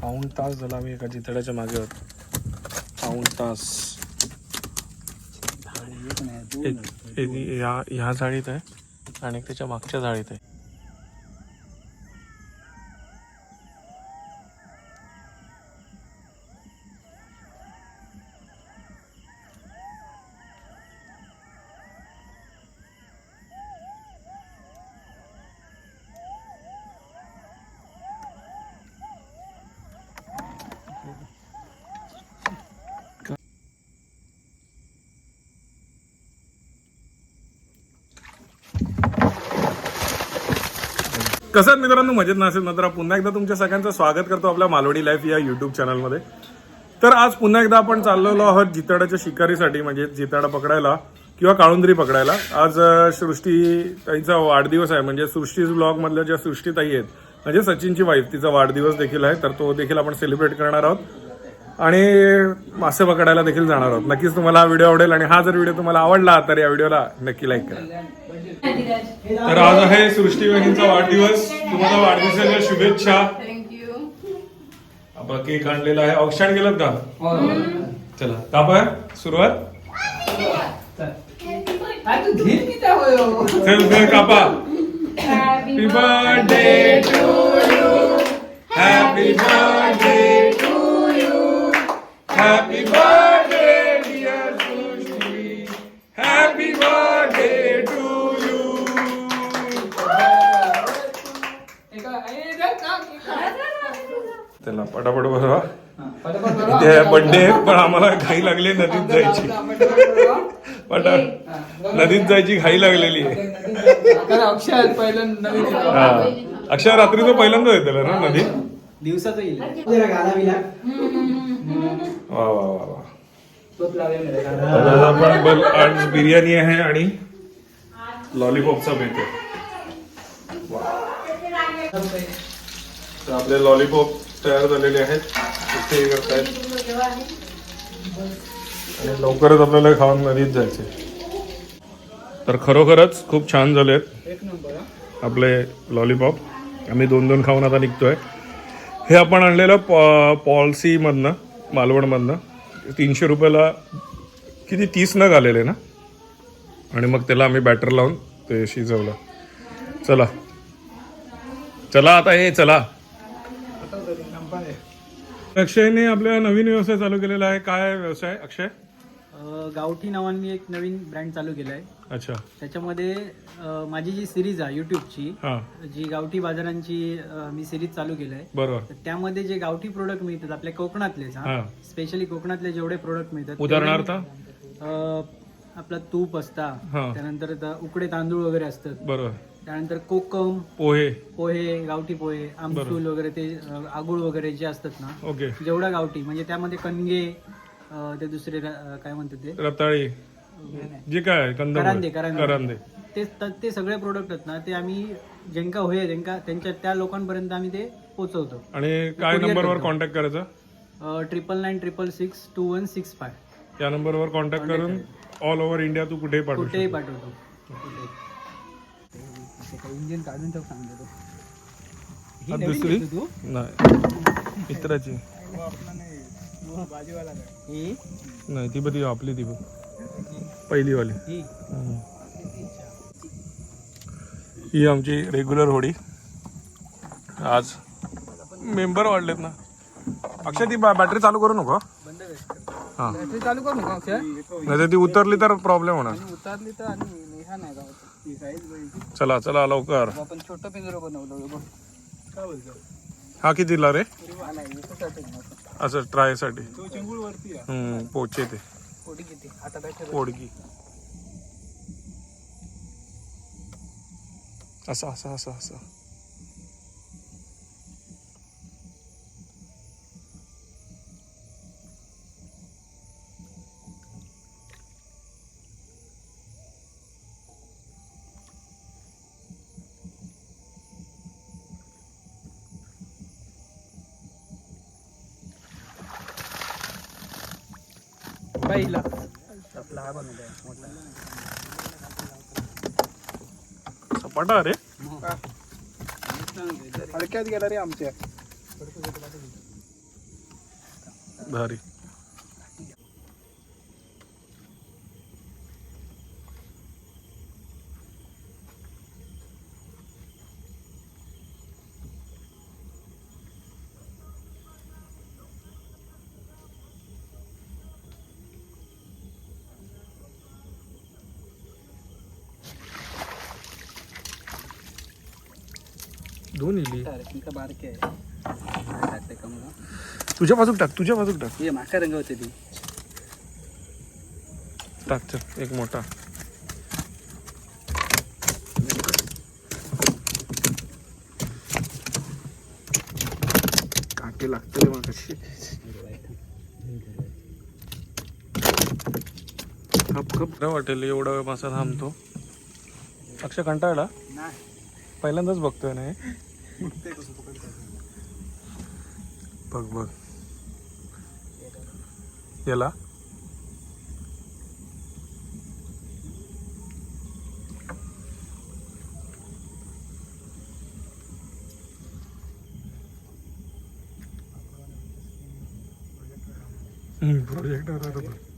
पाऊण तास झाला आम्ही एका जितड्याच्या मागे आहोत. पाऊण तास. एक ह्या ह्या जाळीत आहे आणि त्याच्या मागच्या जाळीत आहे. कसं मित्रांनो? मजेत नसेल मात्र पुन्हा एकदा तुमच्या सगळ्यांचं स्वागत करतो आपल्या मालवडी लाईफ या युट्यूब चॅनलमध्ये तर आज पुन्हा एकदा आपण चाललेलो आहोत जिताडाच्या शिकारीसाठी म्हणजे जिताडा पकडायला किंवा काळुंदरी पकडायला. आज सृष्टी ताईचा वाढदिवस आहे म्हणजे सृष्टी ब्लॉग मधल्या ज्या सृष्टी ताई आहेत म्हणजे सचिनची वाईफ तिचा वाढदिवस देखील आहे तर तो देखील आपण सेलिब्रेट करणार आहोत. आणि मासे पकडायला देखील जाणार आहोत. नक्कीच तुम्हाला हा व्हिडिओ आवडेल आणि हा जर व्हिडिओ तुम्हाला आवडला तर या व्हिडिओला नक्की लाईक करा. तर आज आहे सृष्टी वहिनींचा वाढदिवस. तुम्हाला वाढदिवसाच्या शुभेच्छा. थँक्यू आपला केक आणलेला आहे. औक्षण गेलं का? चला कापा सुरुवात. चल चल कापा happy birthday to you happy birthday happy birthday dear Srushti happy birthday to you एका- ए, जा, जा, एका. चला पटापट बरोबर. इथे बर्थडे पण आम्हाला घाई लागली नदीत जायची. पटा हा. नदीत जायची घाई लागलेली आहे. कारण अक्षय पहिलं नवीन येतो. हा. अक्षय रात्री तो पहिल्यांदा येतेला ना नदी दिवसाचं येईल. गाला बिला वा वा वा वा. बल आज बिर्याणी आहे आणि लॉलीपॉपचा बेत आहे. तर आपले लॉलीपॉप तयार झालेले आहेत. इथे करतायत. आणि लवकरच आपल्याला खाऊन नदीत जायचे तर खरोखरच खूप छान नंबर हा. आपले लॉलीपॉप. आम्ही दोन दोन खाऊन आता निघतोय. हे आपण आणलेलं पॉ पॉल्सीमधनं. मालवणमधनं. तीनशे रुपयाला किती? तीस नग आलेले ना? आणि मग त्याला आम्ही बॅटर लावून ते शिजवलं. चला. चला आता हे चला. अक्षयने आपल्या नवीन व्यवसाय चालू केलेला आहे. काय व्यवसाय अक्षय? अ, गावठी नावाने मी एक नवीन ब्रँड चालू केला आहे. अच्छा. त्याच्यामध्ये अ, माझी जी सिरीज आहे यूट्यूबची हां. जी गावठी बाजारांची अ, मी सिरीज चालू केलं आहे. बरोबर. तर त्यामध्ये जे गावठी प्रोडक्ट मिळतात आपल्या कोकणातलेच हा. स्पेशली कोकणातले जेवढे प्रोडक्ट मिळतात उदाहरणार्थ? अ, आपला तूप असता हां. त्यानंतर त- उकडे तांदूळ वगैरे असतात. बरोबर. त्यानंतर कोकम पोहे. पोहे गावठी पोहे आमसूल वगैरे ते अ, आगुळ वगैरे जे असतात ना ओके. जेवढा गावठी म्हणजे त्यामध्ये कणगे अ, ते दुसरे काय म्हणतात ते? रताळी. जे काय कंदमुळे. करांदे करांदे. ते त- ते सगळे प्रोडक्ट आहेत ना ते आम्ही ज्यांका होय त्यांका त्यांच्या त्या लोकांपर्यंत आम्ही ते पोहोचवतो आणि काय नंबरवर कॉन्टॅक्ट करायचा? Triple nine triple six two one six five त्या नंबरवर कॉन्टॅक्ट करून ऑल ओव्हर इंडिया तू कुठेही पाठवू कुठेही शकतो. पाठवतो. कुठेही. इंजिन काढून ठेव सांगतो हा, दुसरी? नाही. मित्राची बाजूवाला काय ही नाही ती ती आपली ती पहिली वाली ही. ही आमची रेग्युलर होडी. आज मेंबर वाढलेत ना. अक्षय ती बॅटरी चालू करू नको हा. बॅटरी चालू करू नका अक्षय. नाही ती उतरली तर प्रॉब्लेम होणार. उतरली तर आणि चला चला लवकर. आपण छोटं पिंजरं बनवलं हा कितीला रे? असं. असं ट्रायसाठी तो चिंगूळ वरती आहे. हम्म, पोचे ते. पोटी किती? आता काय ठरवलं? पोडगी. असं असं असं असं. सपाटा रे हलक्यात गेला रे आमच्या भारी दोन बारके आहे. तुझ्या बाजूक टाक तुझ्या बाजूक टाक. हे माका रंग होते ती. टाक चल एक मोठा. काटे लागतले मग कशी. खप खप काय वाटेल एवढा वेळ मासा थांबतो. अक्षय कंटाळला? पहिल्यांदाच बघतोय ना. बघ बघ. याला? प्रोजेक्ट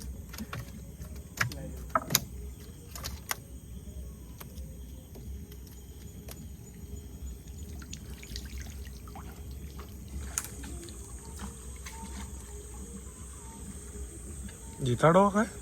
बरोबर डॉग आहे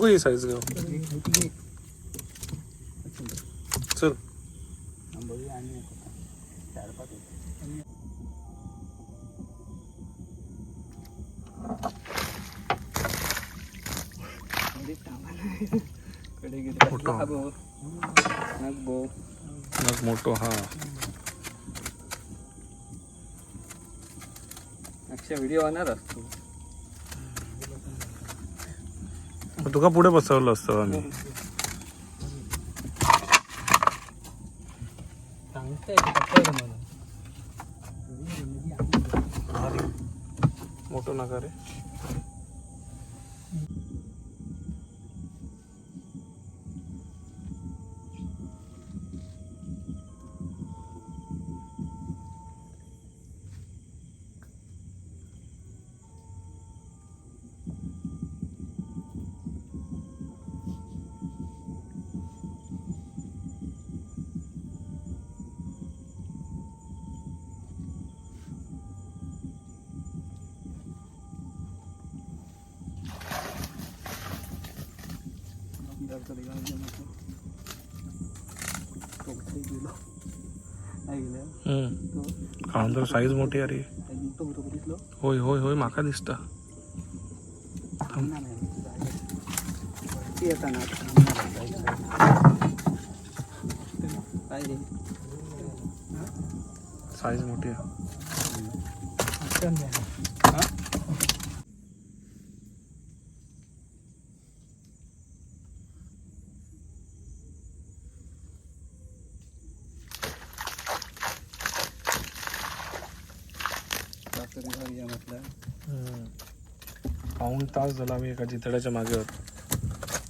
हा भाऊ. नग भाऊ. मग मोठो हा अक्षय व्हिडिओ होणार असतो मग तुका पुढे बसवलं असतं आम्ही. मोठं नका रे तर साईज मोठी आहे रे. होय होय होय माका दिसता. साईज मोठी आहे म्हटलं पाऊण तास झाला आम्ही एका जितड्याच्या मागे होतो.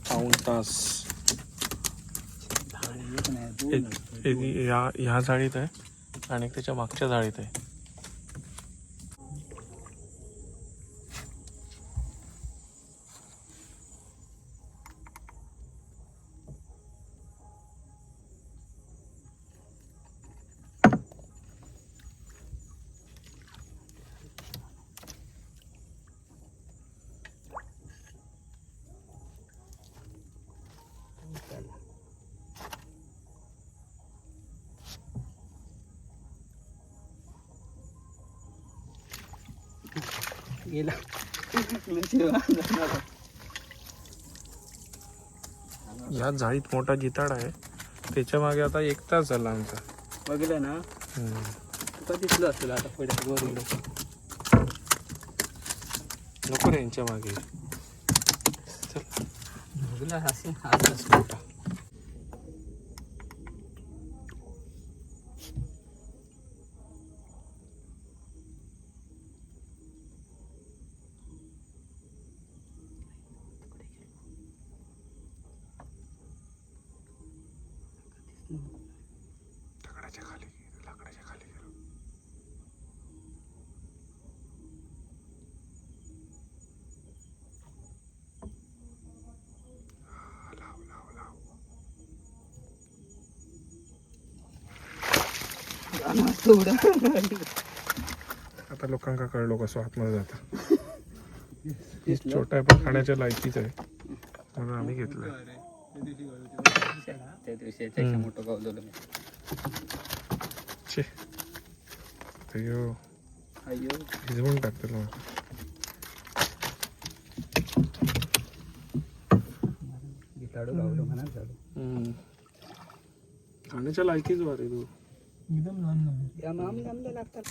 पाऊण तास. एक ह्या ह्या जाळीत आहे आणि एक त्याच्या मागच्या जाळीत आहे. गेला नशिबा जाणार. या जाळीत मोठा जिताड आहे त्याच्यामागे आता एक तास झाला आमचा बघलं ना. तुका दिसलं असेल आता पुढे वर. नको रे यांच्या मागे बघलं असे असं मोठा आता लोकांका कळलो कसं आतमध्ये जातं. छोटा आहे पण खाण्याच्या लायकीच आहे. म्हणून आम्ही घेतलं. त्या मोठं गावलेलं मी. छे. अय्यो अय्यो भिजवून टाकतो मग. गिटाडू गावलं म्हणा झालं. खाण्याच्या लायकीच वा रे तू या माम जमलं लागतात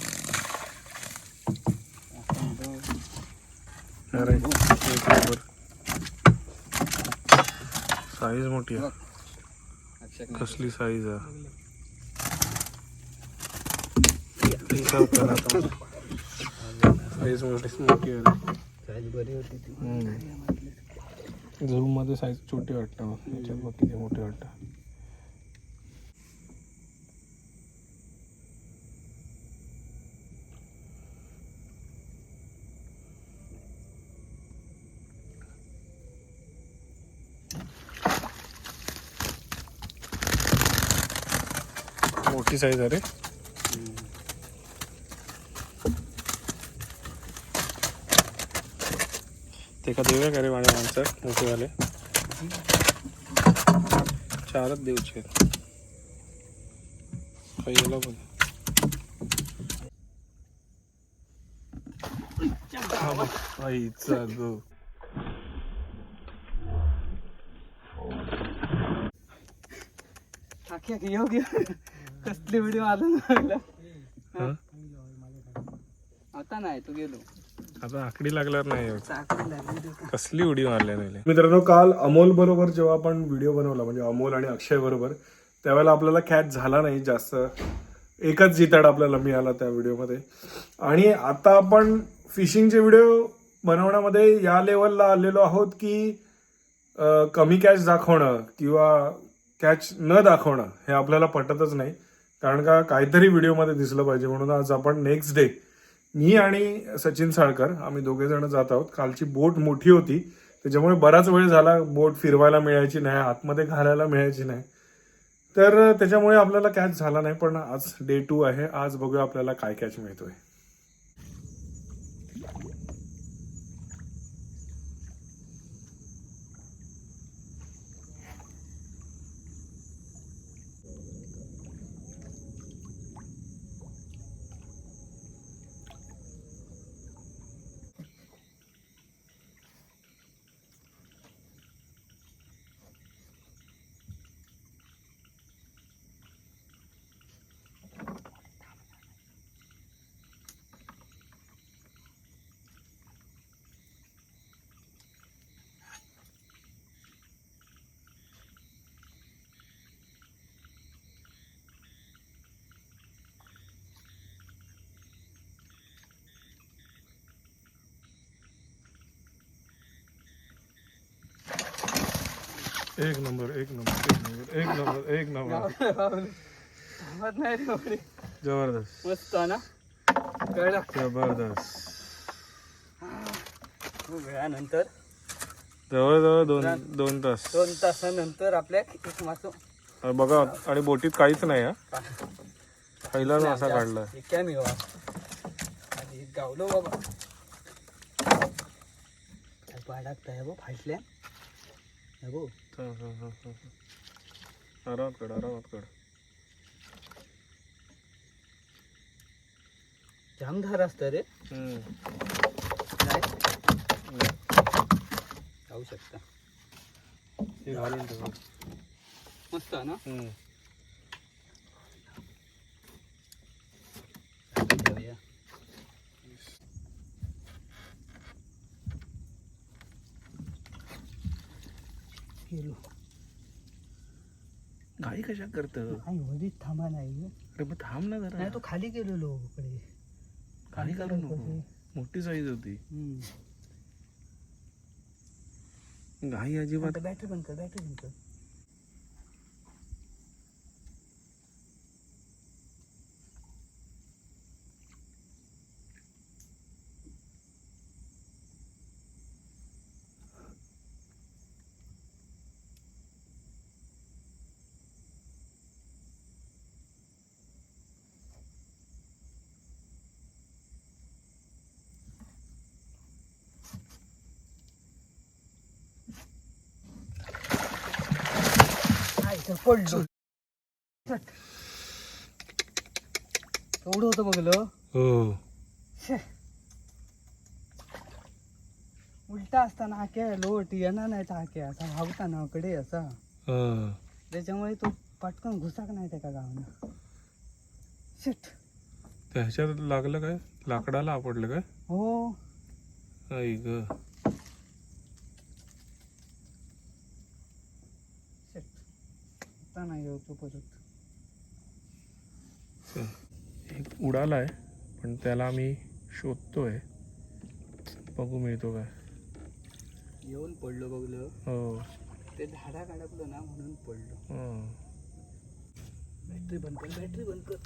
अरे साईज मोठी आहे कसली साईज आहे हिसाब करा आता साईज मोठी मोठी आहे रे. साईज बरी होती ती हम्म. झूम मध्ये साईज छोटी वाटतं याच्यात बघ किती मोठी वाटतं मोठी साईज आहे रे. ते का देऊया का रे माझ्या माणसं? मोठेवाले चारच देऊचे पहिला पण बघ, आईचा गो. आखी आखी येऊ. कसली व्हिडिओ आला? आता नाही तू गेलो. आता आकडी लागल्यावर नाही. कसली उडी मारल्या नाही मित्रांनो काल अमोल बरोबर जेव्हा आपण व्हिडिओ बनवला म्हणजे अमोल आणि अक्षय बरोबर त्यावेळेला आपल्याला कॅच झाला नाही जास्त. एकच जिताड आपल्याला मिळाला त्या व्हिडिओमध्ये आणि आता आपण फिशिंगचे व्हिडिओ बनवण्यामध्ये या लेवलला आलेलो आहोत की कमी कॅच दाखवणं किंवा कॅच न दाखवणं हे आपल्याला पटतच नाही. कारण का काहीतरी व्हिडिओमध्ये दिसलं पाहिजे. म्हणून आज आपण नेक्स्ट डे मी आणि सचिन साळकर आम्ही दोघे जण जात आहोत. कालची बोट मोठी होती. त्याच्यामुळे बराच वेळ झाला बोट फिरवायला मिळायची नाही आतमध्ये घालायला मिळायची नाही. तर त्याच्यामुळे आपल्याला कॅच झाला नाही पण आज डे टू आहे. आज बघूया आपल्याला काय कॅच मिळतोय. एक नंबर एक नंबर एक नंबर एक नंबर एक थांबत नाही रे. जबरदस्त. मस्त ना? कळलं? जबरदस्त. वेळानंतर. जवळजवळ दोन दोन तास. दोन तासानंतर आपल्या एक मासो. बघा आणि बोटीत काहीच नाही हा? पहिला मासा काढला. क्या मी आणि गावलो बाबा. पाडाकताय बो फाटल्या? हां हां हां हां आरामात काढ आरामात जाम धार रे नाही. जाऊ शकता. मस्त आहे ना? कशा करत? नाही थांबा नाही अरे मग थांब ना जरा. नाही तो खाली गेलेलो कडे घाई करू नको. मोठी साईज होती. घाई अजिबात बॅटरी बंद कर बॅटरी बंद कर आईचं पडलो एवढं होतं बघलं. हो. उलटा असताना हाके लोट येणार नाही तर हाके असा धावताना कडे असा. हा. त्याच्यामुळे तो पटकन घुसाक नाही त्या गावानं. शिट त्या ह्याच्यात लागलं काय? लाकडाला आपडलं काय? हो. आई ग शिट आता नाही होतो परत? एक उडालाय पण त्याला आम्ही शोधतोय. बघू मिळतो काय. येऊन पडलो बघलं. हो. ते झाडा काढपलं ना म्हणून पडलो. हो. बॅटरी बंद कर बॅटरी बंद कर.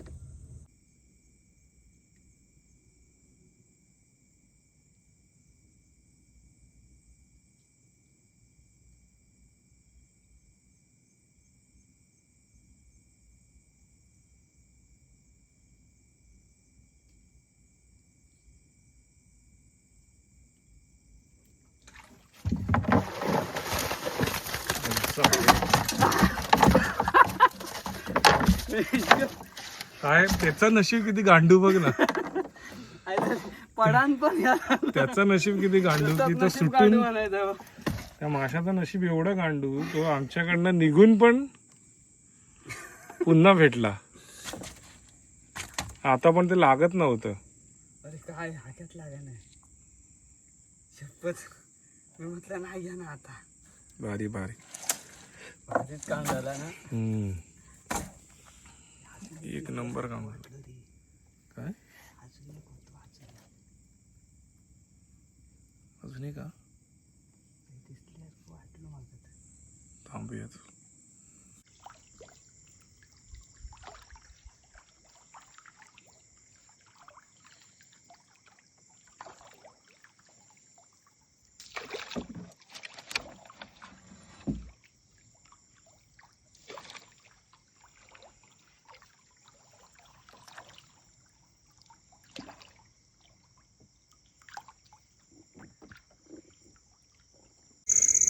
काय? त्याचं नशीब किती गांडू बघ ना. पडान पण त्याचं नशीब किती गांडू तिथं सुटून त्या माशाचं नशीब एवढं गांडू तो आमच्याकडनं निघून पण पुन्हा भेटला. आता पण ते लागत नव्हतं. अरे काय हाक्यात लागा नाही शपथ. मी म्हटलं नाही घ्या ना आता. भारी. भारीच काम झाला ना. हम्म. एक नंबर काम झालं. काय? अजूनही का थांबूयात.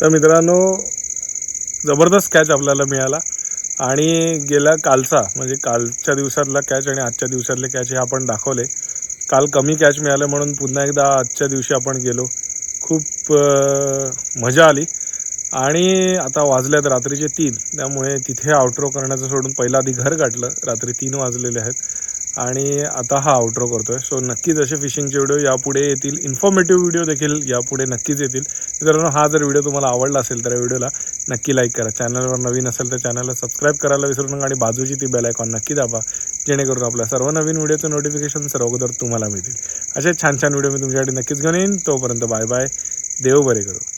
तर मित्रांनो जबरदस्त कॅच आपल्याला मिळाला. आणि गेल्या कालचा म्हणजे कालच्या दिवसातला कॅच आणि आजच्या दिवसातले कॅच हे आपण दाखवले. काल कमी कॅच मिळाले म्हणून पुन्हा एकदा आजच्या दिवशी आपण गेलो. खूप मजा आली. आणि आता वाजल्यात रात्रीचे तीन. त्यामुळे तिथे आउटरो करण्याचं सोडून पहिला आधी घर गाठलं. रात्री तीन वाजलेले आहेत. आणि आता हा आउटरो करतोय. सो नक्कीच असे फिशिंगचे व्हिडिओ यापुढे येतील. इन्फॉर्मेटिव्ह व्हिडिओ देखील यापुढे नक्कीच येतील. मित्रांनो हा जर व्हिडिओ तुम्हाला आवडला असेल तर या व्हिडिओला नक्की लाईक करा. चॅनलवर नवीन असेल तर चॅनलला सबस्क्राईब करायला विसरू नका आणि बाजूची ती बेल आयकॉन नक्की दाबा. जेणेकरून आपल्या सर्व नवीन व्हिडिओचं नोटिफिकेशन सर्व अगोदर तुम्हाला मिळतील. असे छान छान व्हिडिओ मी तुमच्यासाठी नक्कीच घेऊन येईन. तोपर्यंत बाय बाय देव बरे करू.